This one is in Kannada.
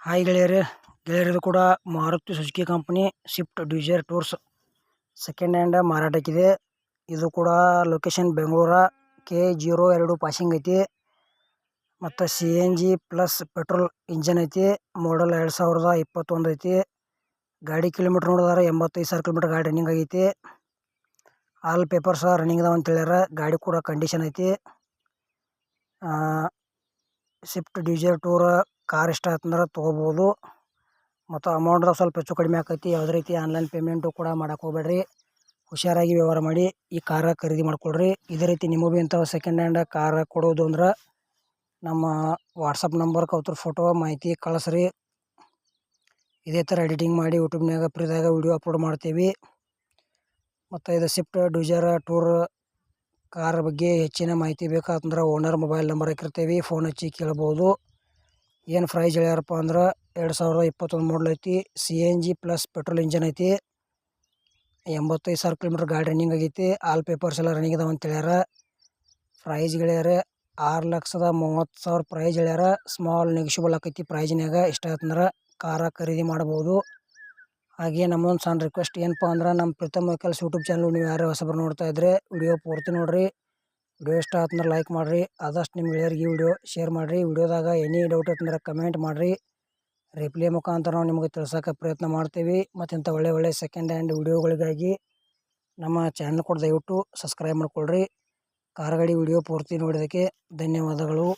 ಹಾಯ್ ಗೆಳೆಯರೇ, ಗೆಳೆಯರದು ಕೂಡ Maruti Suzuki company Swift Dzire tours second hand ಮಾರಾಟಕ್ಕಿದೆ. ಇದು ಕೂಡ ಲೊಕೇಶನ್ ಬೆಂಗಳೂರ ಕೆ ಜೀರೋ ಎರಡು ಪಾಸಿಂಗ್ ಐತಿ. ಮತ್ತು C N G plus petrol engine ಐತಿ. ಮಾಡಲ್ ಎರಡು ಸಾವಿರದ ಇಪ್ಪತ್ತೊಂದು ಐತಿ. ಗಾಡಿ ಕಿಲೋಮೀಟ್ರ್ ನೋಡಿದ್ರೆ, ಎಂಬತ್ತೈದು ಸಾವಿರ ಕಿಲೋಮೀಟ್ರ್ ಗಾಡಿ ರನ್ನಿಂಗ್ ಆಗೈತಿ. ಆಲ್ ಪೇಪರ್ಸ್ ರನ್ನಿಂಗ್ ಇದಾವ ಅಂತ ಹೇಳ್ಯಾರ. ಗಾಡಿ ಕೂಡ ಕಂಡೀಷನ್ ಐತಿ. ಸ್ವಿಫ್ಟ್ ಡಿಸೈರ್ ಟೂರ್ ಕಾರ್ ಇಷ್ಟ ಆಯ್ತಂದ್ರೆ ತೊಗೋಬೋದು. ಮತ್ತು ಅಮೌಂಟ್ದಾಗ ಸ್ವಲ್ಪ ಹೆಚ್ಚು ಕಡಿಮೆ ಆಕೈತಿ. ಯಾವುದೇ ರೀತಿ ಆನ್ಲೈನ್ ಪೇಮೆಂಟು ಕೂಡ ಮಾಡೋಕೆ ಹೋಗ್ಬೇಡ್ರಿ. ಹುಷಾರಾಗಿ ವ್ಯವಹಾರ ಮಾಡಿ ಈ ಕಾರ ಖರೀದಿ ಮಾಡಿಕೊಡ್ರಿ ಇದೇ ರೀತಿ ನಿಮಗೂ ಭೀ ಇಂಥವು ಸೆಕೆಂಡ್ ಹ್ಯಾಂಡ್ ಕಾರ ಕೊಡೋದು ಅಂದ್ರೆ ನಮ್ಮ ವಾಟ್ಸಪ್ ನಂಬರ್ಗೆ ಅವ್ರ ಫೋಟೋ ಮಾಹಿತಿ ಕಳಿಸ್ರಿ. ಇದೇ ಥರ ಎಡಿಟಿಂಗ್ ಮಾಡಿ ಯೂಟ್ಯೂಬ್ನಾಗ ಫ್ರೀದಾಗ ವಿಡಿಯೋ ಅಪ್ಲೋಡ್ ಮಾಡ್ತೀವಿ. ಮತ್ತು ಇದು ಸ್ವಿಫ್ಟ್ ಡ್ಯೂಜರ್ ಟೂರ್ ಕಾರ್ ಬಗ್ಗೆ ಹೆಚ್ಚಿನ ಮಾಹಿತಿ ಬೇಕಾತಂದ್ರೆ ಓನರ್ ಮೊಬೈಲ್ ನಂಬರ್ ಹಾಕಿರ್ತೀವಿ. ಫೋನ್ ಹಚ್ಚಿ ಕೇಳ್ಬೋದು. ಏನು ಪ್ರೈಸ್ ಹೇಳ್ಯಾರಪ್ಪ ಅಂದ್ರೆ ಎರಡು ಸಾವಿರದ ಇಪ್ಪತ್ತೊಂದು ಮಾಡಲ್ ಐತಿ C N G plus petrol engine ಐತಿ. ಎಂಬತ್ತೈದು ಸಾವಿರ ಕಿಲೋಮೀಟ್ರ್ ಗಾಡಿ ರನ್ನಿಂಗ್ ಆಗೈತಿ ಆಲ್ ಪೇಪರ್ಸ್ ಎಲ್ಲ ರನ್ನಿಂಗ್ ಅದಾವ ಅಂತ ಹೇಳ್ಯಾರ. ಪ್ರೈಸ್ ಗೆಳೆಯಾರ ಆರು ಲಕ್ಷದ ಮೂವತ್ತು ಸಾವಿರ ಪ್ರೈಸ್ ಹೇಳ್ಯಾರ. ಸ್ಮಾಲ್ ನೆಗಿಷಿಬಲ್ ಆಕೈತಿ ಪ್ರೈಜ್ನಾಗ ಇಷ್ಟ ಆಯ್ತಂದ್ರೆ ಕಾರ ಖರೀದಿ ಮಾಡ್ಬೋದು. ಹಾಗೆ ನಮ್ಮದೊಂದು ಸಣ್ಣ ರಿಕ್ವೆಸ್ಟ್ ಏನಪ್ಪ ಅಂದ್ರೆ ನಮ್ಮ ಪ್ರೀತಮ್ ವೆಹಿಕಲ್ಸ್ ಯೂಟ್ಯೂಬ್ ಚಾನಲ್ ನೀವು ಯಾರು ಹೊಸಬರು ನೋಡ್ತಾ ಇದ್ದರೆ ವಿಡಿಯೋ ಪೂರ್ತಿ ನೋಡಿರಿ. ವಿಡಿಯೋ ಇಷ್ಟ ಆತಂದ್ರೆ ಲೈಕ್ ಮಾಡಿರಿ. ಆದಷ್ಟು ನಿಮ್ಮ ಗೆಳೆಯರಿಗೆ ವಿಡಿಯೋ ಶೇರ್ ಮಾಡಿರಿ. ವಿಡಿಯೋದಾಗ ಎನಿ ಡೌಟ್ ಇತ್ತಂದ್ರೆ ಕಮೆಂಟ್ ಮಾಡಿರಿ. ರಿಪ್ಲೈ ಮುಖಾಂತರ ನಾವು ನಿಮಗೆ ತಿಳ್ಸೋಕೆ ಪ್ರಯತ್ನ ಮಾಡ್ತೀವಿ. ಮತ್ತು ಇಂಥ ಒಳ್ಳೆ ಒಳ್ಳೆ ಸೆಕೆಂಡ್ ಹ್ಯಾಂಡ್ ವಿಡಿಯೋಗಳಿಗಾಗಿ ನಮ್ಮ ಚಾನಲ್ ಕೂಡ ದಯವಿಟ್ಟು ಸಬ್ಸ್ಕ್ರೈಬ್ ಮಾಡಿಕೊಳ್ರಿ. ಕಾರ್ ಗಾಡಿ ವಿಡಿಯೋ ಪೂರ್ತಿ ನೋಡಿದ್ದಕ್ಕೆ ಧನ್ಯವಾದಗಳು.